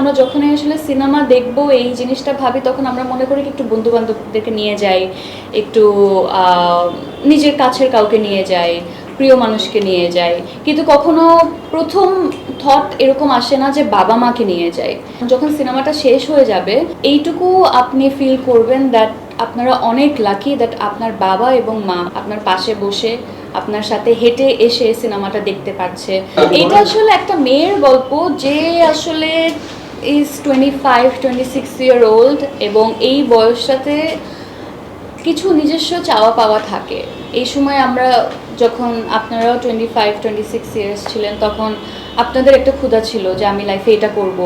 আমরা যখনই আসলে সিনেমা দেখব এই জিনিসটা ভাবি তখন আমরা মনে করি একটু বন্ধু বান্ধবদেরকে নিয়ে যাই একটু নিজের কাছের কাউকে নিয়ে যাই প্রিয় মানুষকে নিয়ে যাই। কিন্তু কখনো প্রথম থট এরকম আসে না যে বাবা মাকে নিয়ে যাই। যখন সিনেমাটা শেষ হয়ে যাবে এইটুকু আপনি ফিল করবেন দ্যাট আপনারা অনেক লাকি দ্যাট আপনার বাবা এবং মা আপনার পাশে বসে আপনার সাথে হেঁটে এসে সিনেমাটা দেখতে পাচ্ছে। এটা আসলে একটা মেয়ের গল্প যে আসলে is twenty five twenty six year old এবং এই বয়সটাতে কিছু নিজস্ব চাওয়া পাওয়া থাকে। এই সময় আমরা যখন আপনারাও twenty five twenty six years ছিলেন, তখন আপনাদের একটা ক্ষুধা ছিল যে আমি লাইফে এটা করব,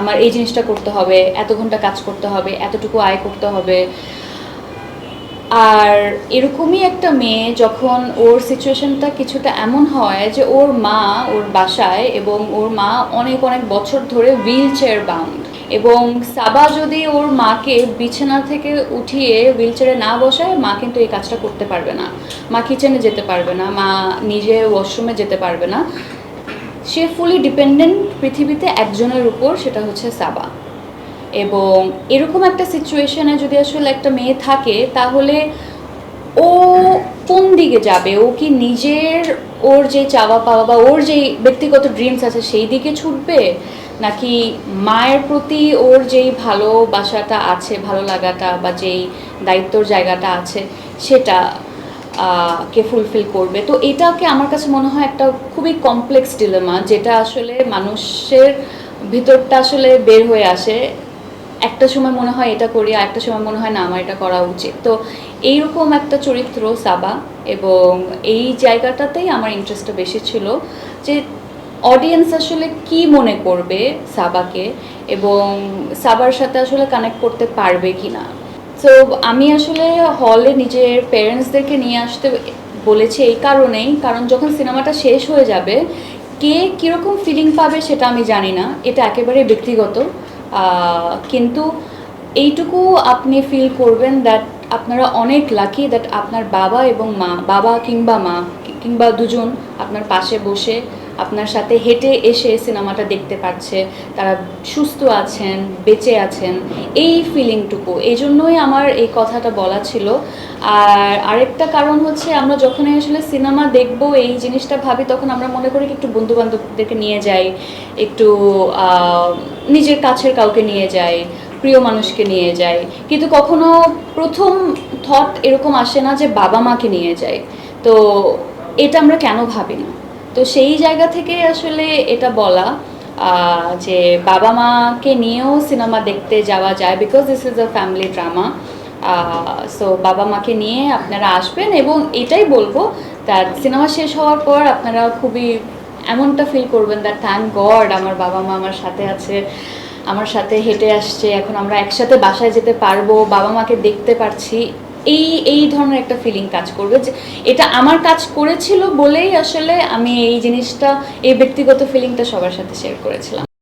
আমার এই জিনিসটা করতে হবে এত ঘণ্টা কাজ করতে হবে, এতটুকু আয় করতে হবে। আর এরকমই একটা মেয়ে যখন ওর সিচুয়েশনটা কিছুটা এমন হয় যে ওর মা, ওর বাসায় এবং ওর মা অনেক অনেক বছর ধরে হুইল চেয়ার বাউন্ড এবং সাবা যদি ওর মাকে বিছানা থেকে উঠিয়ে হুইল চেয়ারে না বসায়, মা কিন্তু এই কাজটা করতে পারবে না। মা কিচেনে যেতে পারবে না, মা নিজে ওয়াশরুমে যেতে পারবে না। সে ফুলি ডিপেন্ডেন্ট পৃথিবীতে একজনের উপর, সেটা হচ্ছে সাবা। এবং এরকম একটা সিচুয়েশনে যদি আসলে একটা মেয়ে থাকে, তাহলে ও কোন দিকে যাবে? ও কি নিজের ওর যে চাওয়া পাওয়া বা ওর যেই ব্যক্তিগত ড্রিমস আছে সেই দিকে ছুটবে? নাকি মায়ের প্রতি ওর যেই ভালোবাসাটা আছে, ভালো লাগাটা বা যেই দায়িত্বর জায়গাটা আছে, সেটা কে ফুলফিল করবে? তো এটাকে আমার কাছে মনে হয় একটা খুবই কমপ্লেক্স ডিলেমা যেটা আসলে মানুষের ভিতরটা আসলে বের হয়ে আসে। একটা সময় মনে হয় এটা করি, আর একটা সময় মনে হয় না, আমার এটা করা উচিত। তো এইরকম একটা চরিত্র, সাবা, এবং এই জায়গাটাতেই আমার ইন্টারেস্টটা বেশি ছিল যে অডিয়েন্স আসলে কি মনে করবে সাবাকে, এবং সাবার সাথে আসলে কানেক্ট করতে পারবে কি না তো আমি আসলে হলে নিজের প্যারেন্টসদেরকে নিয়ে আসতে বলেছি এই কারণেই, কারণ যখন সিনেমাটা শেষ হয়ে যাবে, কে কীরকম ফিলিং পাবে সেটা আমি জানি না। এটা একেবারে ব্যক্তিগত। কিন্তু এইটুকু আপনি ফিল করবেন দ্যাট আপনারা অনেক লাকি দ্যাট আপনার বাবা এবং মা, বাবা কিংবা মা, কিংবা দুজন আপনার পাশে বসে আপনার সাথে হেঁটে এসে সিনেমাটা দেখতে পাচ্ছে, তারা সুস্থ আছেন, বেঁচে আছেন, এই ফিলিংটুকু এই জন্যই আমার এই কথাটা বলা ছিল। আর আরেকটা কারণ হচ্ছে, আমরা যখনই আসলে সিনেমা দেখব, এই জিনিসটা ভাবি, তখন আমরা মনে করি একটু বন্ধু বান্ধবদেরকে নিয়ে যাই, একটু নিজের কাছের কাউকে নিয়ে যাই, প্রিয় মানুষকে নিয়ে যাই। কিন্তু কখনো প্রথম থট এরকম আসে না যে বাবা মাকে নিয়ে যাই। তো এটা আমরা কেন ভাবি না? তো সেই জায়গা থেকে আসলে এটা বলা যে বাবা মাকে নিয়েও সিনেমা দেখতে যাওয়া যায় because this is a family drama so বাবা মাকে নিয়ে আপনারা আসবেন এবং এটাই বলব দ্যাট সিনেমা শেষ হওয়ার পর আপনারা খুবই এমনটা ফিল করবেন দ্যাট থ্যাংক গড আমার বাবা মা আমার সাথে আছে, আমার সাথে হেঁটে আসছে, এখন আমরা একসাথে বাসায় যেতে পারব, বাবা মাকে দেখতে পারছি। এই এই ধরনের একটা ফিলিং কাজ করবে যে এটা আমার কাজ করেছিল বলেই আসলে আমি এই জিনিসটা, এই ব্যক্তিগত ফিলিংটা সবার সাথে শেয়ার করেছিলাম।